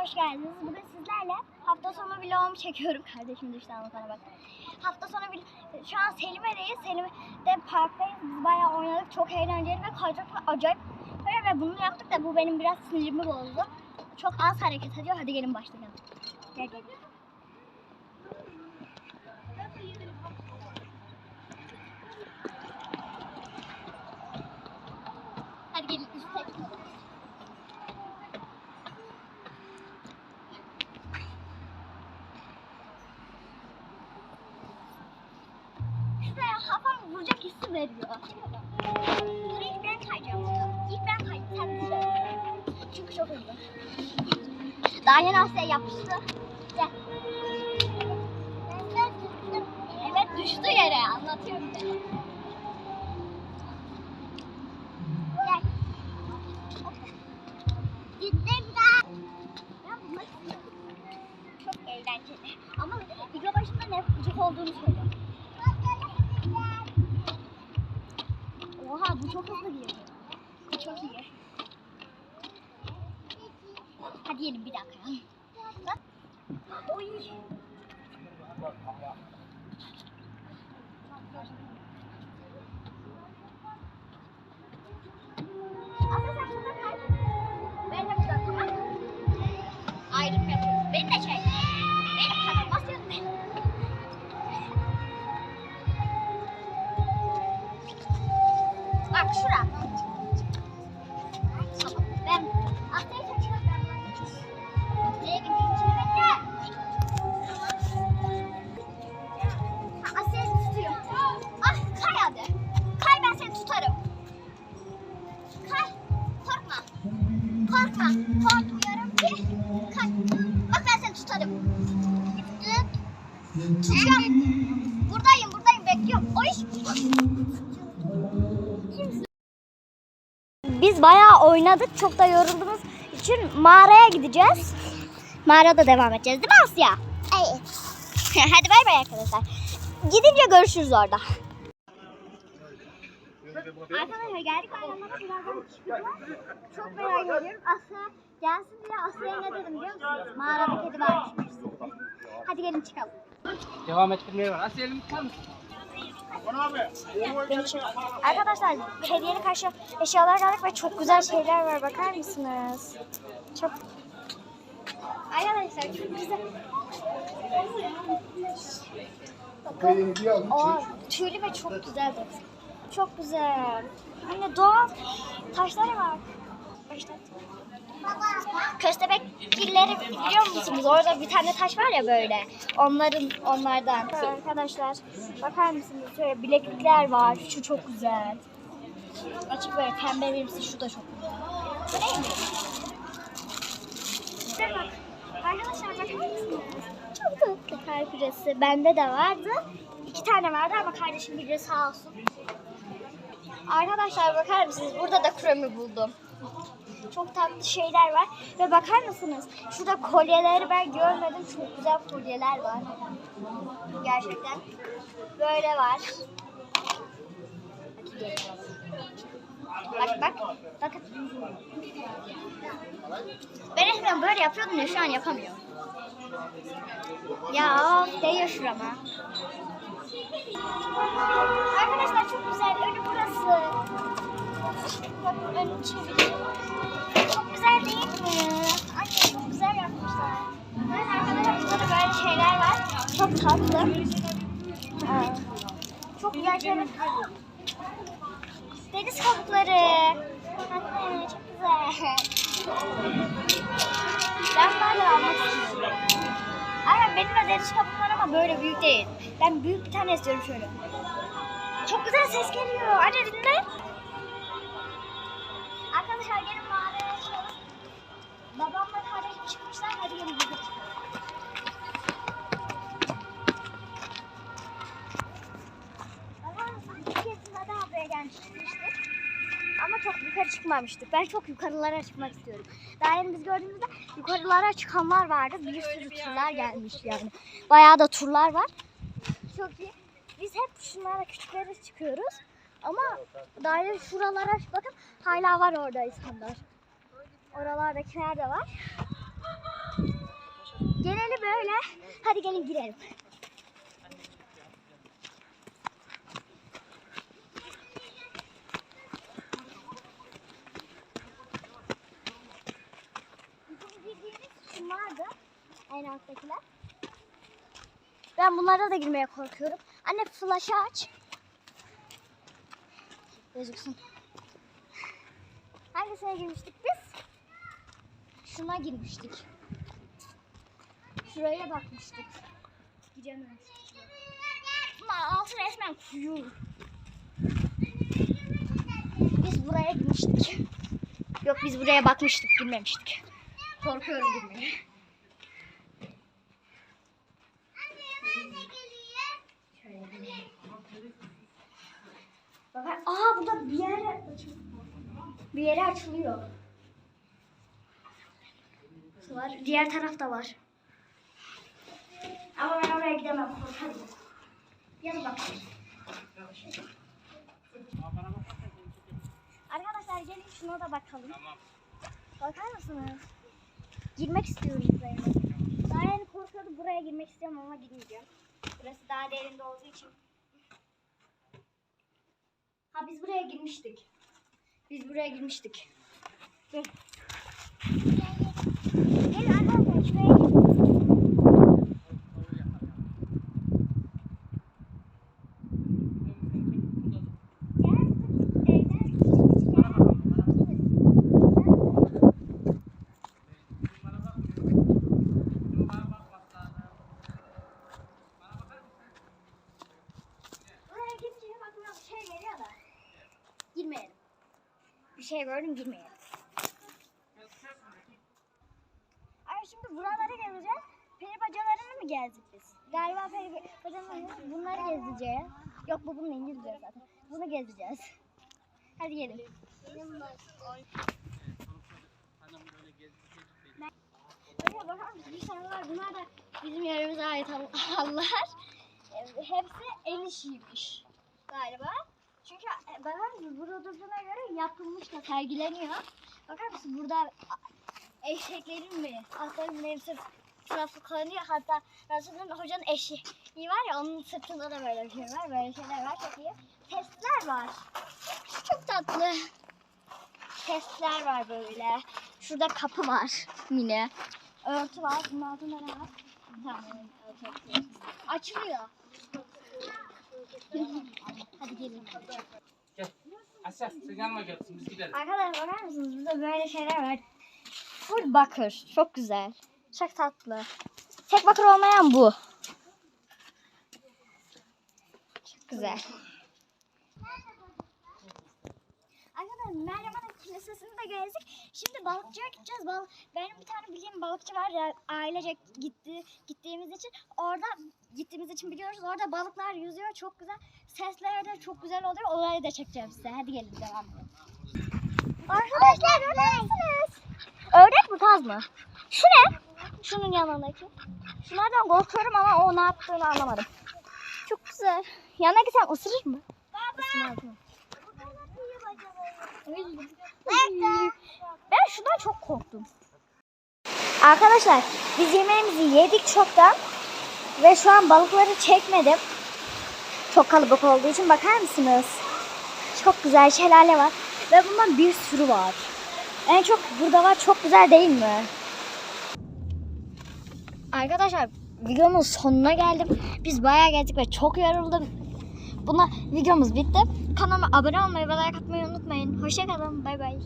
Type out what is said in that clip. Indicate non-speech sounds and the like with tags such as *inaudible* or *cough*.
hoş geldiniz. Bugün sizlerle hafta sonu vlogumu çekiyorum. *laughs* Kardeşim düştü ama bak. Hafta sonu vlog... Şu an Selime'deyiz. Selime'de parktayız. Biz bayağı oynadık. Çok eğlenceli ve kaydıraklı acayip. Böyle ve bunu yaptık da bu benim biraz sinirimi bozdu. Çok az hareket ediyor. Hadi gelin başlayalım. Gel gel. Hadi gelin üstte. Şuraya kafam vuracak hissi veriyor. Dur ilk ben kayacağım. İlk ben kayacağım. Sen düşün. Çünkü çok hızlı. Daha yeni Asya yapıştı. Gel. Evet düştü yere. Anlatıyorum size. Oha bu çok hızlı gidiyor. Bu çok iyi. Hadi yiyelim bir dakika. Bak. Oy. Tutuyorum. Buradayım buradayım bekliyorum. Oy. Biz bayağı oynadık. Çok da yorulduğumuz için mağaraya gideceğiz. Mağarada devam edeceğiz değil mi Asya? Evet. *laughs* Hadi bay bay arkadaşlar. Gidince görüşürüz orada. Arkadaşlar geldik ayağımda birazdan çıkıyorlar. Çok merak ediyorum. Asya gelsin diye Asya'ya ne dedim biliyor musunuz? Mağarada kedi varmış. Hadi gelin çıkalım. Devam ettirmeye var. Asya elini tutar mısın? Arkadaşlar hediyelik karşı eşyalar geldik ve çok güzel şeyler var. Bakar mısınız? Çok Arkadaşlar çok güzel. Bakın. Aa, tüylü ve çok güzel. Çok güzel. Anne doğal taşları var. Başlat. Köstebek gilleri biliyor musunuz? Orada bir tane taş var ya böyle. Onların onlardan. Arkadaşlar bakar mısınız? Şöyle bileklikler var. Şu çok güzel. Açık böyle pembe birisi şu da çok güzel. Bu neymiş? Arkadaşlar bakar mısınız? Çok tatlı kalp küresi. Bende de vardı. İki tane vardı ama kardeşim biri sağ olsun. Arkadaşlar bakar mısınız? Burada da kremi buldum. Çok tatlı şeyler var. Ve bakar mısınız? Şurada kolyeleri ben görmedim. Çok güzel kolyeler var. Gerçekten. Böyle var. Bak bak. Bakın. Ben eskiden böyle yapıyordum ya şu an yapamıyorum. Ya değiyor şurama. Arkadaşlar çok güzel. Önü burası. Bakın çeviriyor. Çok güzel değil mi? Anne çok güzel yapmışlar. Evet arkadaşlar burada da böyle şeyler var. Çok tatlı. Aa, çok güzel. Deniz kabukları. Anne çok güzel. Ben böyle almak istiyorum. Aynen benim de deniz kabuk var ama böyle büyük değil. Ben büyük bir tane istiyorum şöyle. Çok güzel ses geliyor. Anne dinle. Arkadaşlar gelin mağaraya açalım. Babamla kardeşim çıkmışlar. Hadi gelin buraya gelmiştik. Ama çok yukarı çıkmamıştık. Ben çok yukarılara çıkmak istiyorum. Daha yeni biz gördüğümüzde yukarılara çıkanlar vardı. Bir sürü turlar gelmiş yani. Bayağı da turlar var. Çok iyi. Biz hep şunlara küçüklere çıkıyoruz. Ama daire şuralara bakın hala var orada insanlar. Oralardakiler de var. Geneli böyle. Hadi gelin girelim. En alttakiler. Ben bunlara da girmeye korkuyorum. Anne flaşı aç. Gözüksün. Hangisine girmiştik biz? Şuna girmiştik. Şuraya bakmıştık. Giremez. Ama altı resmen kuyu. Biz buraya girmiştik. Yok biz buraya bakmıştık, girmemiştik. Korkuyorum girmeye. Bakar, aa burada bir yer açılıyor. Bir yere açılıyor. Var. Diğer tarafta var. Ama ben oraya gidemem. Korkarım. Yana bak. Arkadaşlar gelin şuna da bakalım. Bakar mısınız? Girmek istiyorum buraya. Daha yeni korkuyordum buraya girmek istiyorum ama girmeyeceğim. Burası daha derinde olduğu için. Ha biz buraya girmiştik. Biz buraya girmiştik. Gel. Gelin arkadaşlar şuraya gelin. Gel. Evden. Buraya gidince aklıma bir şey geliyor da. Girmeyelim. Bir şey gördüm girmeyelim. Ay şimdi buraları gezeceğiz. Peri bacalarını mı gezdik biz? Galiba peri bacalarını bunları gezeceğiz. Yok bu bununla İngilizce zaten. Bunu gezeceğiz. Hadi gelin. Buraya bakar mısın? Bir tane var. Bunlar da bizim yerimize ait *laughs* hal- haller. E, Hepsi el işiymiş galiba. Çünkü bakar mısın? Burada durduğuna göre yapılmış da sergileniyor. Bakar mısın? Burada eşeklerin mi? Atların benim sırt tarafı kanıyor. Hatta Resul'ün hocanın eşeği var ya onun sırtında da böyle bir şey var. Böyle şeyler var. Çok iyi. Testler var. Çok tatlı. Testler var böyle. Şurada kapı var yine. Örtü var. Bunun altında ne var? Tamam. Açılıyor. Hadi gelin. Gel. Asya sen yanıma gelsin biz gidelim. Arkadaşlar bakar mısınız? Burada böyle şeyler var. Full bakır. Çok güzel. Çok tatlı. Tek bakır olmayan bu. Çok güzel. Arkadaşlar Meryem'in kilisesini de gezdik. Şimdi balıkçıya gideceğiz. Bal Benim bir tane bildiğim balıkçı var ya ailecek gitti gittiğimiz için. Orada gittiğimiz için biliyoruz. Orada balıklar yüzüyor. Çok güzel. Sesler de çok güzel oluyor. Orayı da çekeceğim size. Hadi gelin devam edelim. Arkadaşlar musunuz? Ördek mi kaz mı? Şu ne? Şunun yanındaki. Şunlardan korkuyorum ama o ne yaptığını anlamadım. Çok güzel. Yanına gitsem ısırır mı? Mı? Ben şundan çok korktum. Arkadaşlar biz yemeğimizi yedik çoktan ve şu an balıkları çekmedim. Çok kalabalık olduğu için bakar mısınız? Çok güzel şelale var ve bundan bir sürü var. En çok burada var çok güzel değil mi? Arkadaşlar videomun sonuna geldim. Biz bayağı geldik ve çok yoruldum. Buna videomuz bitti. Kanalıma abone olmayı ve like atmayı unutmayın. Hoşçakalın. Bay bay.